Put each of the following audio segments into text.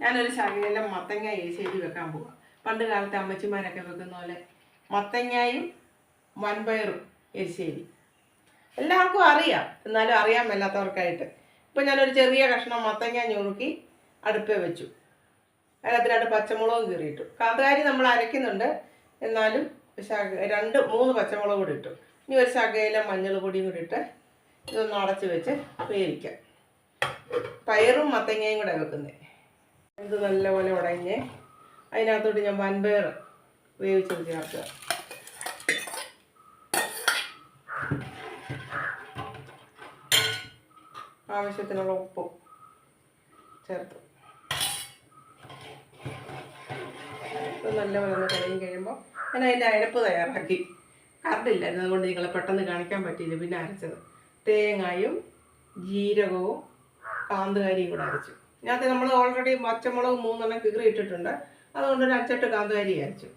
ഞാനൊരു ശകലം മത്തങ്ങ എരിശ്ശേരി വെക്കാൻ പോവാം. പണ്ട് കാലത്തെ അമ്മച്ചിമാരൊക്കെ വെക്കുന്ന പോലെ മത്തങ്ങയും വൻപയറും എരിശ്ശേരി. എല്ലാവർക്കും അറിയാം. എന്നാലും അറിയാൻ മേലാത്തവർക്കായിട്ട്. ഇപ്പം ഞാനൊരു ചെറിയ കഷ്ണം മത്തങ്ങ ഞുറുക്കി അടുപ്പേ വെച്ചു. അതിനകത്ത് രണ്ട് പച്ചമുളകും കീറിയിട്ടു. കാന്താരി നമ്മൾ അരയ്ക്കുന്നുണ്ട്. എന്നാലും രണ്ട് മൂന്ന് പച്ചമുളക് കൂടി ഇട്ടു. ഇനി ഒരു ശകലം മഞ്ഞൾ പൊടിയും കൂടി ഇട്ട് ഇതൊന്ന് അടച്ച് വെച്ച് വേവിക്കാം. പയറും മത്തങ്ങയും കൂടെ വെക്കുന്നത് ഇത് നല്ലപോലെ ഉടഞ്ഞ് അതിനകത്തോട്ട് ഞാൻ വൻപയർ വേവിച്ചത് ചേർക്കുക. ആവശ്യത്തിനുള്ള ഉപ്പും ചേർത്തു. ഇത് നല്ലപോലെ ഒന്ന് കഴിയും കഴിയുമ്പോൾ ഞാൻ അതിന്റെ അരപ്പ് തയ്യാറാക്കി. കറണ്ടില്ലായിരുന്നു അതുകൊണ്ട് നിങ്ങളെ പെട്ടെന്ന് കാണിക്കാൻ പറ്റിയില്ല. പിന്നെ അരച്ചത് തേങ്ങായും ജീരകവും കാന്തുകാരിയും കൂടെ അരച്ചു. ഇതിനകത്ത് നമ്മൾ ഓൾറെഡി പച്ചമുളക് മൂന്നെണ്ണം കീറി ഇട്ടിട്ടുണ്ട് അതുകൊണ്ട് ഒരു അച്ചട്ട് കാന്തുകാരി അരച്ചു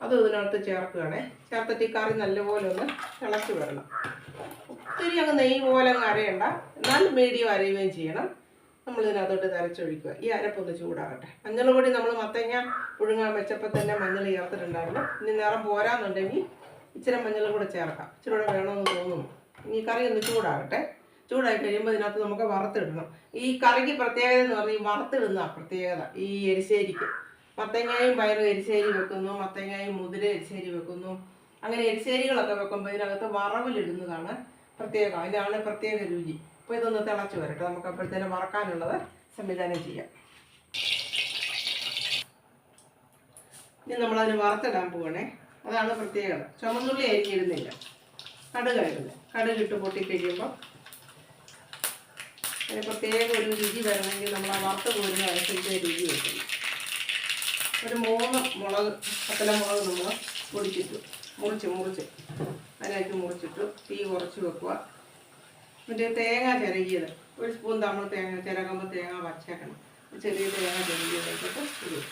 അത് ഇതിനകത്ത് ചേർക്കുകയാണേ. ചേർത്തിട്ട് ഈ കറി നല്ലപോലെ ഒന്ന് തിളച്ച് വരണം. ഒത്തിരി അങ്ങ് നെയ്യ് പോലെ അങ്ങ് അരയണ്ട. നല്ല മീഡിയം അരയുകയും ചെയ്യണം. നമ്മൾ ഇതിനകത്തോട്ട് തരച്ചൊഴിക്കുക ഈ അരപ്പൊന്ന് ചൂടാകട്ടെ. മഞ്ഞൾ പൊടി നമ്മൾ മത്തങ്ങ പുഴുങ്ങാൻ വെച്ചപ്പോൾ തന്നെ മഞ്ഞൾ ചേർത്തിട്ടുണ്ടായിരുന്നു. ഇനി നിറം പോരാന്നുണ്ടെങ്കിൽ ഇച്ചിരി മഞ്ഞൾ കൂടെ ചേർക്കാം. ഇച്ചിരി കൂടെ വേണമെന്ന് തോന്നുന്നു. ഇനി കറി ഒന്ന് ചൂടാകട്ടെ. ചൂടായി കഴിയുമ്പോൾ ഇതിനകത്ത് നമുക്ക് വറുത്തിടണം. ഈ കറിക്ക് പ്രത്യേകത എന്ന് പറഞ്ഞാൽ ഈ വറുത്തിടുന്ന പ്രത്യേകത ഈ എരിശ്ശേരിക്ക്. മത്തങ്ങയും പയറും എരിശ്ശേരി വെക്കുന്നു മത്തങ്ങയും മുതിര എരിശ്ശേരി വെക്കുന്നു. അങ്ങനെ എരിശ്ശേരികളൊക്കെ വെക്കുമ്പോൾ ഇതിനകത്ത് വറവിലിടുന്നതാണ് പ്രത്യേകം അതിനാണ് പ്രത്യേക രുചി. അപ്പോൾ ഇതൊന്ന് തിളച്ച് വരട്ടെ നമുക്ക് അപ്പോഴത്തേനും വറക്കാനുള്ളത് സംവിധാനം ചെയ്യാം. ഇനി നമ്മളതിന് വറുത്തിടാൻ പോകണേ അതാണ് പ്രത്യേകത. ചുമന്നുള്ളി അരിഞ്ഞിടുന്നില്ല. കടുകായിരുന്നു കടുകിട്ട് പൊട്ടിക്കഴിയുമ്പോൾ അതിന് പ്രത്യേക ഒരു രുചി വരണമെങ്കിൽ നമ്മൾ ആ വറുത്ത് കോരുന്ന അനുസരിച്ച് രുചി വെക്കണം. ഒരു മൂന്ന് മുളക് പത്തല മുളക് നമ്മൾ പൊടിച്ചിട്ടു മുറിച്ച് മുറിച്ച്. അതിനകത്ത് മുറിച്ചിട്ടു. തീ കുറച്ച് വെക്കുക. മറ്റേ തേങ്ങ ചിരകിയത്. ഒരു സ്പൂൺ നമ്മൾ തേങ്ങ ചിരകുമ്പോൾ തേങ്ങ വച്ചേക്കണം. ചെറിയ തേങ്ങ ചിരകിയതായിട്ട് ഇടും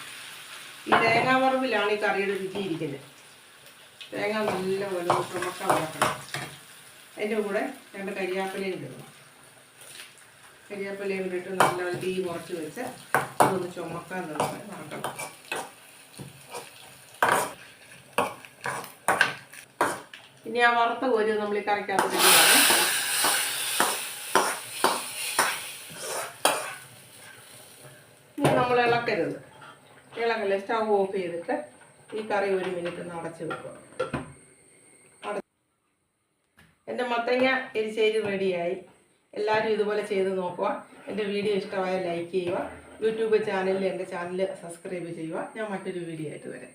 ഈ തേങ്ങ വറവിലാണ് ഈ കറിയുടെ രുചി ഇരിക്കുന്നത്. തേങ്ങ നല്ലപോലെ ചുമക്ക വറക്കണം. അതിന്റെ കൂടെ രണ്ട് കരിയാപ്പിലയും ഇടണം. കരിയാപ്പിലയും ഇട്ടിട്ട് നല്ല തീ കുറച്ച് വെച്ച് അതൊന്ന് ചുമക്കാൻ നമുക്ക് നടക്കണം ഇനി ആ വറുത്ത കോരി നമ്മൾ ഈ കറിക്കകത്ത് ഇനി നമ്മൾ ഇളക്കരുത്. ഇളകല്ല സ്റ്റവ് ഓഫ് ചെയ്തിട്ട് ഈ കറി ഒരു മിനിറ്റ് ഒന്ന് അടച്ചു വെക്കുക. എന്റെ മത്തങ്ങ എരിശ്ശേരി റെഡിയായി എല്ലാവരും ഇതുപോലെ ചെയ്ത് നോക്കുക. എന്റെ വീഡിയോ ഇഷ്ടമായ ലൈക്ക് ചെയ്യുക. യൂട്യൂബ് ചാനലിൽ എന്റെ ചാനൽ സബ്സ്ക്രൈബ് ചെയ്യുക. ഞാൻ മറ്റൊരു വീഡിയോ ആയിട്ട് വരാം.